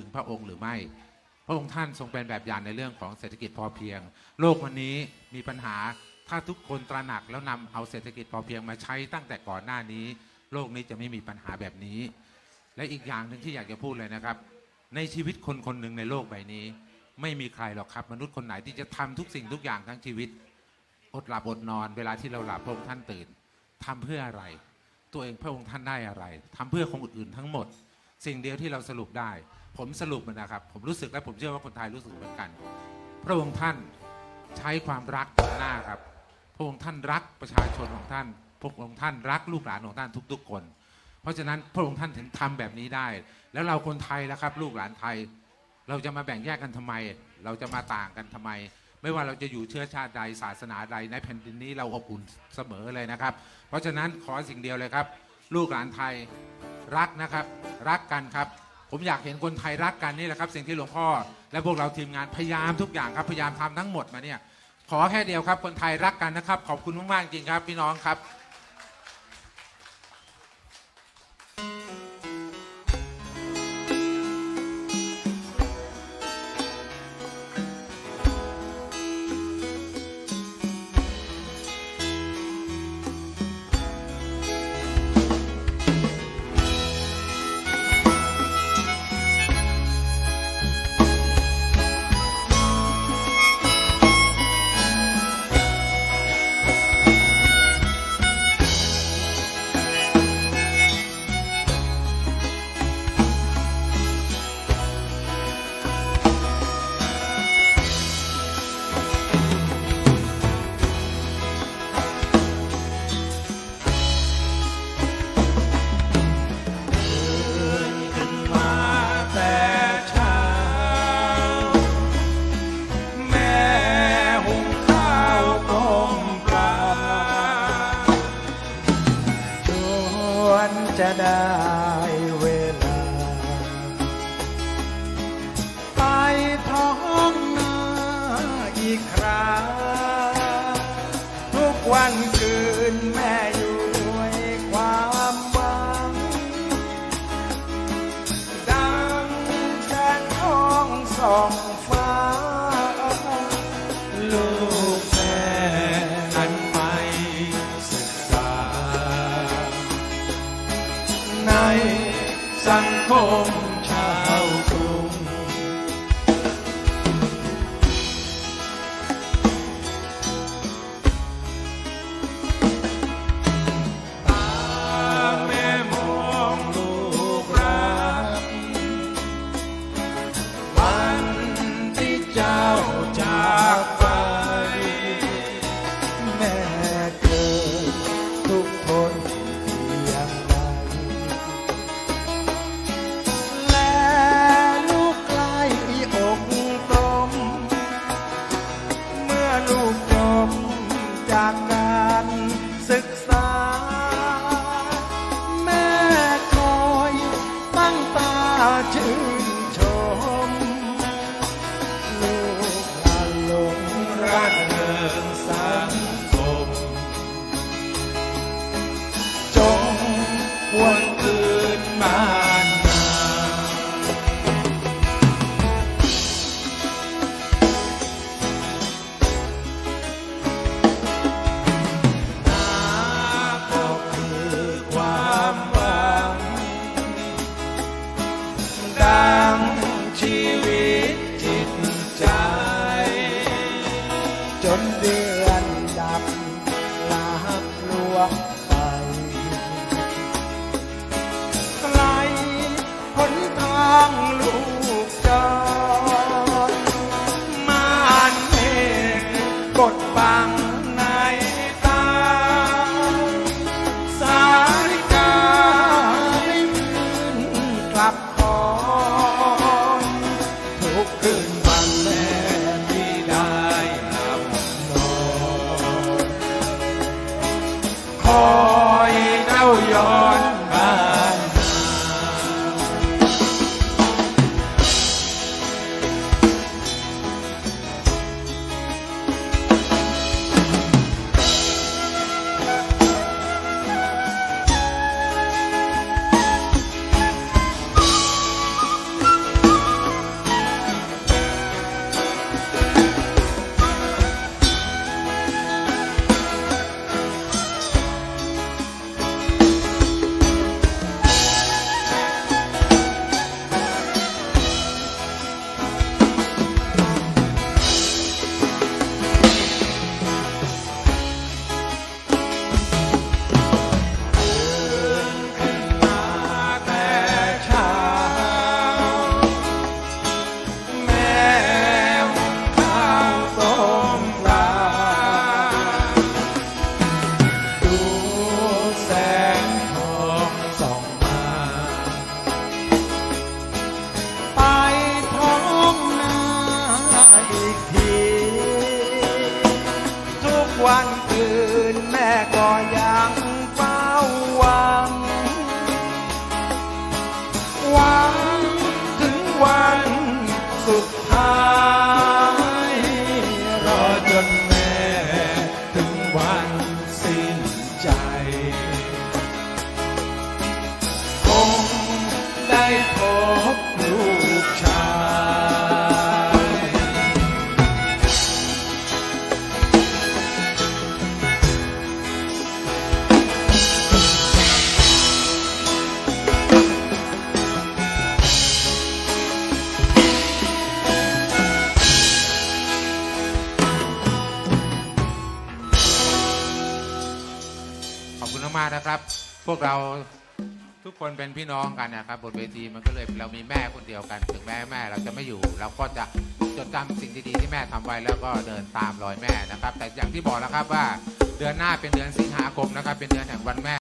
ถึงพระองค์หรือไม่ พระองค์ท่านทรงเป็นแบบอย่างในเรื่องของเศรษฐกิจพอเพียง โลกวันนี้มีปัญหาถ้าทุกคนตระหนักแล้วนำเอาเศรษฐกิจพอเพียงมาใช้ตั้งแต่ก่อนหน้านี้ โลกนี้จะไม่มีปัญหาแบบนี้ และอีกอย่างหนึ่งที่อยากจะพูดเลยนะครับ ในชีวิตคนคนหนึ่งในโลกใบนี้ ไม่มีใครหรอกครับ มนุษย์คนไหนที่จะทำทุกสิ่งทุกอย่างทั้งชีวิตอดหลับอดนอน เวลาที่เราหลับพระองค์ท่านตื่นทำเพื่ออะไร ตัวเองพระองค์ท่านได้อะไรทำเพื่อคนอื่นๆทั้งหมด สิ่งเดียวที่เราสรุปได้ ผมสรุปมันนะครับ ผมรู้สึกและผมเชื่อว่าคนไทยรู้สึกเหมือนกัน พระองค์ท่านใช้ความรักหน้าครับ พระองค์ท่านรักประชาชนของท่าน พระองค์ท่านรักลูกหลานของท่านทุก ๆ คน เพราะฉะนั้นพระองค์ท่านถึงทำแบบนี้ได้ แล้วเราคนไทยแล้วครับ ลูกหลานไทย เราจะมาแบ่งแยกกันทำไม เราจะมาต่างกันทำไม ไม่ว่าเราจะอยู่เชื้อชาติใดศาสนาใดในแผ่นดินนี้เราอบอุ่นเสมอเลยนะครับ เพราะฉะนั้นขอสิ่งเดียวเลยครับ ลูกหลานไทยรักนะครับ รักกันครับ ผมอยากเห็นคนไทยรักกันนี่แหละครับ สิ่งที่หลวงพ่อ และพวกเราทีมงานพยายามทุกอย่างครับพยายามทำทั้งหมดมาเนี่ยขอแค่เดียวครับ คนไทยรักกันนะครับ ขอบคุณมากๆจริงครับ พี่น้องครับ วนจะได้เวลา ไปท้องนาอีกคราทุกวันคืนแม่อยู่ด้วยความหวัง ดังแสงทองส่อง ชื่นชมลกหาลงรักเริงสังคมจงควรตื่นมา องไกลหนทางลูกจอนมานเมฆกดบัง วันอื่นแม่ก็ยัง นะครับ พวกเราทุกคนเป็นพี่น้องกันนะครับบนเวทีมันก็เลยเรามีแม่คนเดียวกัน ถึงแม่แม่เราจะไม่อยู่ เราก็จะจดจำสิ่งดีๆที่แม่ทำไว้แล้วก็เดินตามรอยแม่นะครับ แต่อย่างที่บอกแล้วครับว่าเดือนหน้าเป็นเดือนสิงหาคมนะครับ เป็นเดือนแห่งวันแม่